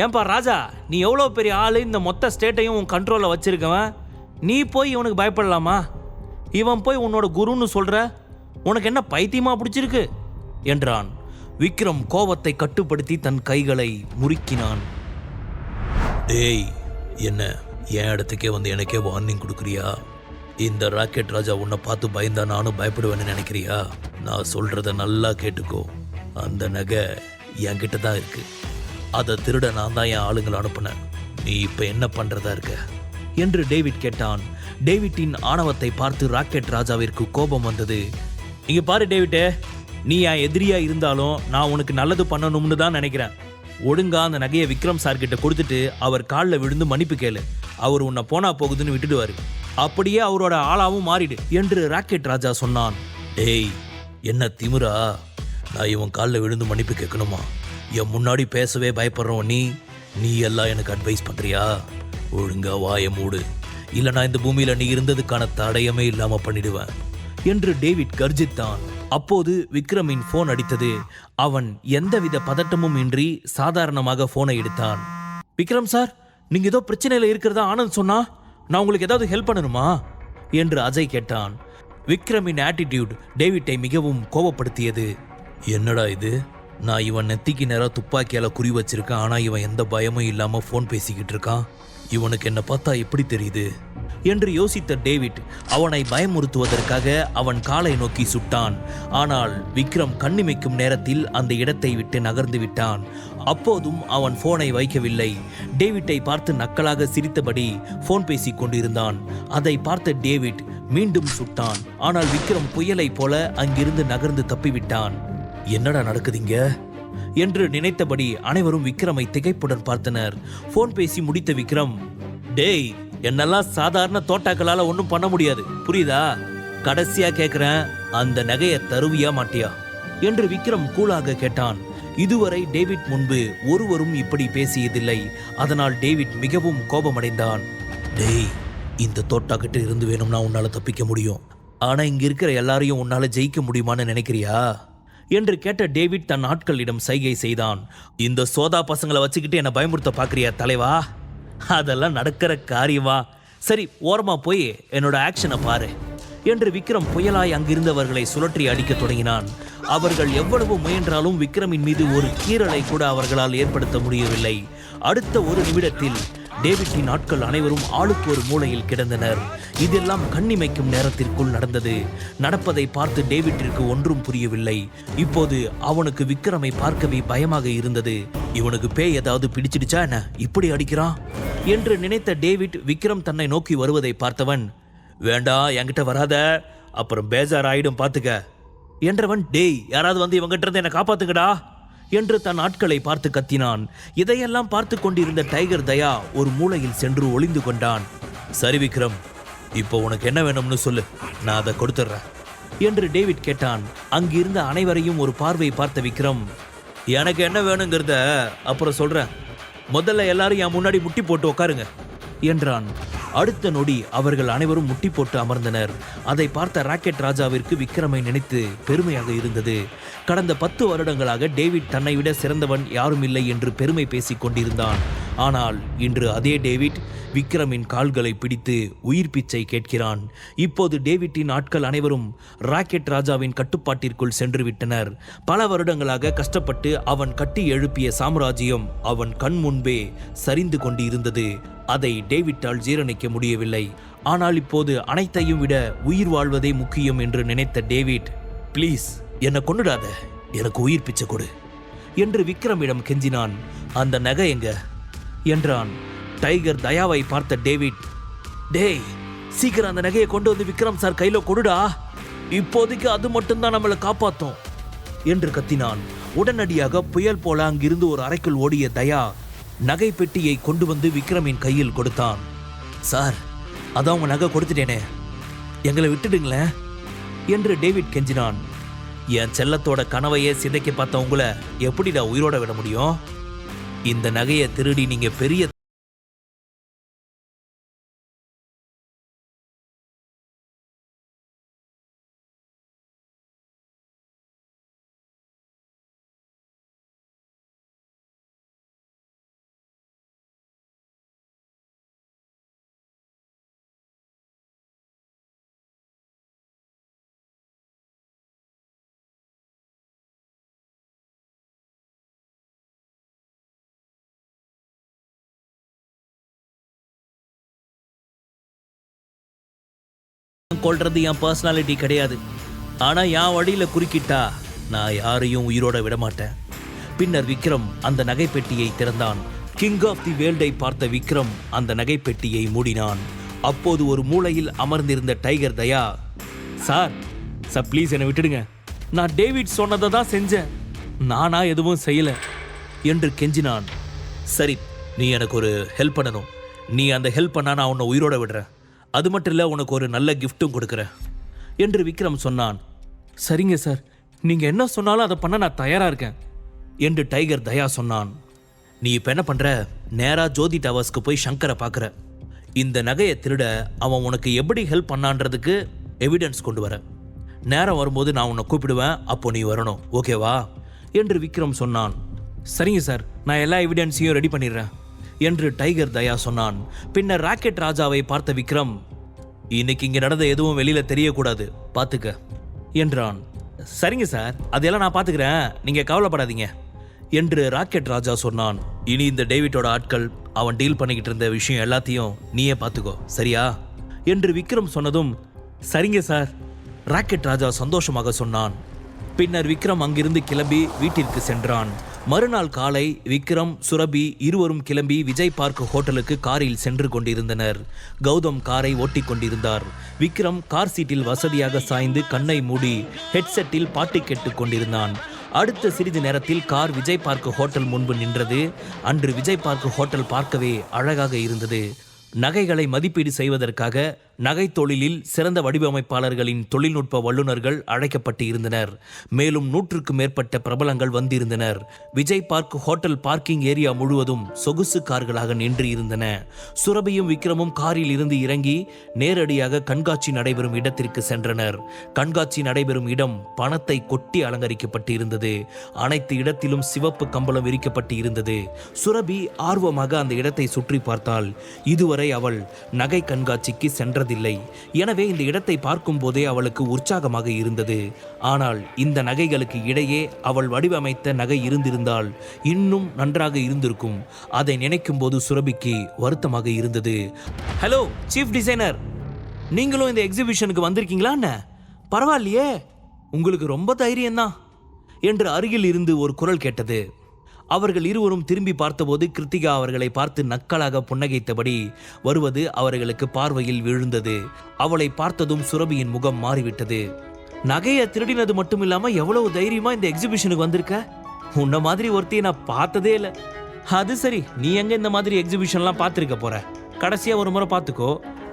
ஏன்பா ராஜா நீ எவ்வளோ பெரிய ஆள்? இந்த மொத்த ஸ்டேட்டையும் உன் கண்ட்ரோலில் வச்சுருக்கவன். நீ போய் இவனுக்கு பயப்படலாமா? இவன் போய் உன்னோட குருன்னு சொல்கிற உனக்கு என்ன பைத்தியமாக பிடிச்சிருக்கு? என்றான். விக்ரம் கோபத்தை கட்டுப்படுத்தி தன் கைகளை முறுக்கினான். டேய் என்ன? என் இடத்துக்கே வந்து எனக்கே வார்னிங் கொடுக்குறியா? இந்த ராக்கெட் ராஜா உன்னை பார்த்து பயந்தா நானும் பயப்படுவேன்னு நினைக்கிறியா? நான் சொல்றத நல்லா கேட்டுக்கோ. அந்த நகை என்கிட்ட தான் இருக்குது அதை திருட நான் தான் என் ஆளுங்களை அனுப்புனேன். நீ இப்போ என்ன பண்ணுறதா இருக்க? என்று டேவிட் கேட்டான். டேவிட்டின் ஆணவத்தை பார்த்து ராக்கெட் ராஜாவிற்கு கோபம் வந்தது. இங்கே பாரு டேவிட்டே நீ என் எதிரியாக இருந்தாலும் நான் உனக்கு நல்லது பண்ணணும்னு தான் நினைக்கிறேன். ஒழுங்கா அந்த நகையை விக்ரம் சார்கிட்ட கொடுத்துட்டு அவர் காலில் விழுந்து மன்னிப்பு கேளு. அவர் உன்னை போனா போகுதுன்னு விட்டுடுவாரு. அப்படியே அவரோட ஆளாவும் மாறிடு என்று ராக்கெட் ராஜா சொன்னான். டேய் என்ன திமுரா நான் இவன் காலில் விழுந்து மன்னிப்பு கேட்கணுமா? என் முன்னாடி பேசவே பயப்படுறோம். நீ நீ எல்லாம் எனக்கு அட்வைஸ் பண்ணுறியா ஒழுங்கா வாய மூடு. இல்லை நான் இந்த பூமியில் நீ இருந்ததுக்கான தடயமே இல்லாமல் பண்ணிடுவேன். என்று டேவிட் கர்ஜித்தான். அப்போது விக்ரமின் ஃபோன் அடித்தது. அவன் எந்தவித பதட்டமும் இன்றி சாதாரணமாக ஃபோனை எடுத்தான். விக்ரம் சார் நீங்க ஏதோ பிரச்சனையில் இருக்கிறதா ஆனந்த் சொன்னா நான் உங்களுக்கு ஏதாவது ஹெல்ப் பண்ணணுமா? என்று அஜய் கேட்டான். விக்ரமின் ஆட்டிடியூட் டேவிட்டை மிகவும் கோபப்படுத்தியது என்னடா இது? நான் இவன் நெத்திக்கு நேராக துப்பாக்கியால் குறி வச்சிருக்கேன் ஆனால் இவன் எந்த பயமும் இல்லாமல் ஃபோன் பேசிக்கிட்டு இருக்கான். இவனுக்கு என்னை பார்த்தா எப்படி தெரியுது? என்று யோசித்த டேவிட் அவனை பயமுறுத்துவதற்காக அவன் காலை நோக்கி சுட்டான். ஆனால் விக்ரம் கண்ணிமைக்கும் நேரத்தில் அந்த இடத்தை விட்டு நகர்ந்து விட்டான். அப்போதும் அவன் போனை வைக்கவில்லை. டேவிட்டை பார்த்து நக்கலாக சிரித்தபடி போன் பேசிக் கொண்டிருந்தான். அதை பார்த்த டேவிட் மீண்டும் சுட்டான். ஆனால் விக்ரம் புயலைப் போல அங்கிருந்து நகர்ந்து தப்பிவிட்டான். என்னடா நடக்குதுங்க? என்று நினைத்தபடி அனைவரும் விக்ரமை திகைப்புடன் பார்த்தனர். போன் பேசி முடித்த விக்ரம் டேய் என்னெல்லாம் சாதாரண தோட்டாக்களால ஒன்றும் பண்ண முடியாது. புரியுதா? கடைசியா கேக்குறேன் அந்த நகையை தருவியா மாட்டியா? என்று விக்ரம் கூலாக கேட்டான். இதுவரை டேவிட் முன்பு ஒருவரும் இப்படி பேசியதில்லை. அதனால் டேவிட் மிகவும் கோபமடைந்தான். டேய் இந்த தோட்டாக்கிட்ட இருந்து வேணும்னா உன்னால தப்பிக்க முடியும். ஆனா இங்க இருக்கிற எல்லாரையும் உன்னால ஜெயிக்க முடியுமான்னு நினைக்கிறியா? என்று கேட்ட டேவிட் தன் ஆட்களிடம் சைகை செய்தான். இந்த சோதா பசங்களை வச்சுக்கிட்டு என்னை பயமுறுத்த பார்க்குறியா தலைவா? அதெல்லாம் நடக்கிற காரியமா? சரி ஓரமா போய் என்னோட ஆக்ஷனை பாரு என்று விக்ரம் புயலாய் அங்கிருந்தவர்களை சுழற்றி அடிக்கத் தொடங்கினான். அவர்கள் எவ்வளவு முயன்றாலும் விக்ரமின் மீது ஒரு கீறலை கூட அவர்களால் ஏற்படுத்த முடியவில்லை. அடுத்த ஒரு நிமிடத்தில் டேவிட்டின் ஆட்கள் அனைவரும் ஆளுக்கு ஒரு மூலையில் கிடந்தனர். இதெல்லாம் கண்ணிமைக்கும் நேரத்திற்குள் நடந்தது. நடப்பதை பார்த்து டேவிட்டிற்கு ஒன்றும் புரியவில்லை. இப்போது அவனுக்கு விக்ரமை பார்க்கவே பயமாக இருந்தது. இவனுக்கு பேய் ஏதாவது பிடிச்சிடுச்சா என்ன? இப்படி அடிக்கிறான் என்று நினைத்த டேவிட் விக்ரம் தன்னை நோக்கி வருவதை பார்த்தவன் வேண்டாம் என்கிட்ட வராத. அப்புறம் பேஜார் ஆயிடும் பாத்துக்க. என்றவன் டேய் யாராவது வந்து இவங்கிட்ட இருந்து என்னை காப்பாத்துங்கடா. என்று தன் ஆட்களை பார்த்து கத்தினான். இதையெல்லாம் பார்த்து கொண்டிருந்த டைகர் தயா ஒரு மூலையில் சென்று ஒளிந்து கொண்டான். சரி விக்ரம் இப்போ உனக்கு என்ன வேணும்னு சொல்லு. நான் அதை கொடுத்துட்றேன். என்று டேவிட் கேட்டான். அங்கிருந்த அனைவரையும் ஒரு பார்வை பார்த்த விக்ரம் எனக்கு என்ன வேணுங்கிறத அப்புறம் சொல்றேன். முதல்ல எல்லாரும் என் முன்னாடி முட்டி போட்டு உட்காருங்க என்றான். அடுத்த நொடி அவர்கள் அனைவரும் முட்டி போட்டு அமர்ந்தனர். அதை பார்த்த ராக்கெட் ராஜாவிற்கு விக்ரமை நினைத்து பெருமையாக இருந்தது. கடந்த பத்து வருடங்களாக டேவிட் தன்னை விட சிறந்தவன் யாரும் இல்லை என்று பெருமை பேசிக் கொண்டிருந்தான். ஆனால் இன்று அதே டேவிட் விக்ரமின் கால்களை பிடித்து உயிர் பிச்சை கேட்கிறான். இப்போது டேவிட்டின் ஆட்கள் அனைவரும் ராக்கெட் ராஜாவின் கட்டுப்பாட்டிற்குள் சென்று விட்டனர் பல வருடங்களாக கஷ்டப்பட்டு அவன் கட்டி எழுப்பிய சாம்ராஜ்யம் அவன் கண் முன்பே சரிந்து கொண்டு இருந்தது அதை டேவிட்டால் ஜீரணிக்க முடியவில்லை. ஆனால் இப்போது அனைத்தையும் விட உயிர் வாழ்வதே முக்கியம் என்று நினைத்த டேவிட் ப்ளீஸ் என்னை கொண்டுடாத எனக்கு உயிர் பிச்சை கொடு. என்று விக்ரமிடம் கெஞ்சினான். அந்த நகை எங்க? என்றான். டைகர் தயாவை பார்த்த டேவிட் டேய் சீக்கிரம் அந்த நகையை கொண்டு வந்து விக்ரம் சார் கையில கொடுடா. இப்போதைக்கு அது மட்டும்தான் நம்மளை காப்பாத்தும். என்று கத்தினான். உடனடியாக புயல் போல அங்கிருந்து ஒரு அறைக்குள் ஓடிய தயா நகை பெட்டியை கொண்டு வந்து விக்ரமின் கையில் கொடுத்தான். சார் அதான் உங்க நகை கொடுத்துட்டேனே. எங்களை விட்டுடுங்களேன் என்று டேவிட் கெஞ்சினான். என் செல்லத்தோட கனவையே சிதைக்க பார்த்த உங்களை எப்படிடா உயிரோட விட முடியும்? இந்த நகையை திருடி நீங்க பெரிய கொள்றது என் பர்சனாலிட்டி கிடையாது. ஆனால் என் வழியில் குறுக்கிட்டா நான் யாரையும் உயிரோட விட மாட்டேன். பின்னர் விக்ரம் அந்த நகைப்பெட்டியை திறந்தான். கிங் ஆஃப் தி வேர்ல்டை பார்த்த விக்ரம் அந்த நகைப்பெட்டியை மூடினான். அப்போது ஒரு மூலையில் அமர்ந்திருந்த tiger Daya sir sir please என்னை விட்டுடுங்க. நான் டேவிட் சொன்னதை தான் செஞ்சேன். நானா எதுவும் செய்யலை. என்று கெஞ்சினான். சரி நீ எனக்கு ஒரு ஹெல்ப் பண்ணணும். நீ அந்த ஹெல்ப் பண்ணா நான் உன்னை உயிரோட விடுறேன். அது மட்டும் இல்லை உனக்கு ஒரு நல்ல கிஃப்ட்டும் கொடுக்குறேன். என்று விக்ரம் சொன்னான். சரிங்க சார் நீங்கள் என்ன சொன்னாலும் அதை பண்ண நான் தயாராக இருக்கேன் என்று டைகர் தயா சொன்னான். நீ இப்போ என்ன பண்ணுற நேராக ஜோதி டவர்ஸ்க்கு போய் சங்கரை பார்க்குற இந்த நகையை திருட அவன் உனக்கு எப்படி ஹெல்ப் பண்ணான்றதுக்கு எவிடன்ஸ் கொண்டு வர. நேரம் வரும்போது நான் உன்னை கூப்பிடுவேன் அப்போ நீ வரணும் ஓகேவா என்று விக்ரம் சொன்னான். சரிங்க சார் நான் எல்லா எவிடன்ஸையும் ரெடி பண்ணிடுறேன். என்று டைகர் தயா சொன்னான். பின்னர் ராக்கெட் ராஜாவை பார்த்த விக்ரம் இன்னைக்கு இங்கே நடந்த எதுவும் வெளியில் தெரியக்கூடாது பார்த்துக்க என்றான். சரிங்க சார் அதெல்லாம் நான் பார்த்துக்கிறேன் நீங்கள் கவலைப்படாதீங்க என்று ராக்கெட் ராஜா சொன்னான். இனி இந்த டேவிட்டோட ஆட்கள் அவன் டீல் பண்ணிக்கிட்டு இருந்த விஷயம் எல்லாத்தையும் நீயே பார்த்துக்கோ சரியா? என்று விக்ரம் சொன்னதும் சரிங்க சார் ராக்கெட் ராஜா சந்தோஷமாக சொன்னான். பின்னர் விக்ரம் அங்கிருந்து கிளம்பி வீட்டிற்கு சென்றான். மறுநாள் காலை விக்ரம் சுரபி இருவரும் கிளம்பி விஜய் பார்க் ஹோட்டலுக்கு காரில் சென்று கொண்டிருந்தனர். கௌதம் காரை ஓட்டிக் கொண்டிருந்தார். விக்ரம் கார் சீட்டில் வசதியாக சாய்ந்து கண்ணை மூடி ஹெட்செட்டில் பாட்டு கேட்டுக் கொண்டிருந்தான். அடுத்த சிறிது நேரத்தில் கார் விஜய் பார்க் ஹோட்டல் முன்பு நின்றது. அன்று விஜய் பார்க் ஹோட்டல் பார்க்கவே அழகாக இருந்தது. நகைகளை மதிப்பீடு செய்வதற்காக நகை தொழிலில் சிறந்த வடிவமைப்பாளர்களின் தொழில்நுட்ப வல்லுநர்கள் அழைக்கப்பட்டு இருந்தனர் மேலும் நூற்றுக்கும் மேற்பட்ட பிரபலங்கள் வந்திருந்தனர். Vijay park hotel parking area முழுவதும் சொகுசு கார்களாக நின்று இருந்தன சுரபியும் விக்ரமும் காரில் இருந்து இறங்கி நேரடியாக கண்காட்சி நடைபெறும் இடத்திற்கு சென்றனர். கண்காட்சி நடைபெறும் இடம் பணத்தை கொட்டி அலங்கரிக்கப்பட்டு இருந்தது அனைத்து இடத்திலும் சிவப்பு கம்பளம் விரிக்கப்பட்டு இருந்தது சுரபி ஆர்வமாக அந்த இடத்தை சுற்றி பார்த்தாள். இதுவரை அவள் நகை கண்காட்சிக்கு சென்ற சென்றதில்லை எனவே இந்த இடத்தை பார்க்கும் போதே அவளுக்கு உற்சாகமாக இருந்தது. ஆனால் இந்த நகைகளுக்கு இடையே அவள் வடிவமைத்த நகை இருந்திருந்தால் இன்னும் நன்றாக இருந்திருக்கும். அதை நினைக்கும் போது சுரபிக்கு வருத்தமாக இருந்தது. ஹலோ சீஃப் டிசைனர் நீங்களும் இந்த எக்ஸிபிஷனுக்கு வந்திருக்கீங்களா என்ன? பரவாயில்லையே. உங்களுக்கு ரொம்ப தைரியம்தான். என்று அருகில் இருந்து ஒரு குரல் கேட்டது. அவர்கள் இருவரும் திரும்பி பார்த்தபோது கிருத்திகா அவர்களை பார்த்து நக்கலாக புன்னகைத்தபடி வருவது அவர்களுக்கு பார்வையில் விழுந்தது. அவளை பார்த்ததும் சுரபியின் முகம் மாறிவிட்டது. நகையை திருடினது மட்டும் இல்லாமல் எவ்வளவு தைரியமா இந்த எக்ஸிபிஷனுக்கு வந்திருக்க? உன்ன மாதிரி ஒருத்தையை நான் பார்த்ததே இல்லை. அது சரி. நீ எங்க இந்த மாதிரி எக்ஸிபிஷன்லாம் பார்த்துருக்க போற? கடைசியா ஒரு முறை பார்த்துக்கோ.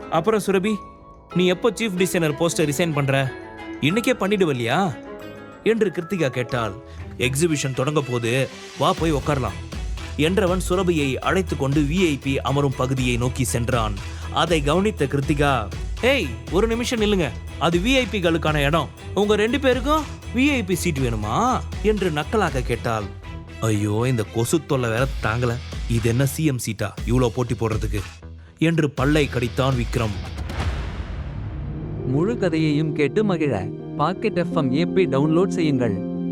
அப்புறம் சுரபி நீ எப்போ சீஃப் டிசைனர் போஸ்டர் ரிசைன் பண்ற? இன்னைக்கே பண்ணிடுவல்லையா என்று கிருத்திகா கேட்டாள். எக்ஸிபிஷன் தொடங்க போது வா போய் உட்காரலாம் என்றவன் சுரபியை அழைத்து கொண்டு விஐபி அமரும் பகுதியை நோக்கி சென்றான். அதை கவனித்த கிருத்திகா ஏய் ஒரு நிமிஷம் நில்லுங்க. அது விஐபிகளுக்கான இடம். உங்க ரெண்டு பேருக்கும் விஐபி சீட் வேணுமா? என்று நக்கலாக கேட்டாள். ஐயோ இந்த கொசு தொல்லை வேற தாங்கல. இது என்ன சிஎம் சீட்டா இவ்வளோ போட்டி போடுறதுக்கு. என்று பல்லை கடித்தான் விக்ரம். முழு கதையையும் கேட்டு மகிழ. பாக்கெட் எஃப்எம் ஏபி டவுன்லோட் செய்யுங்கள்.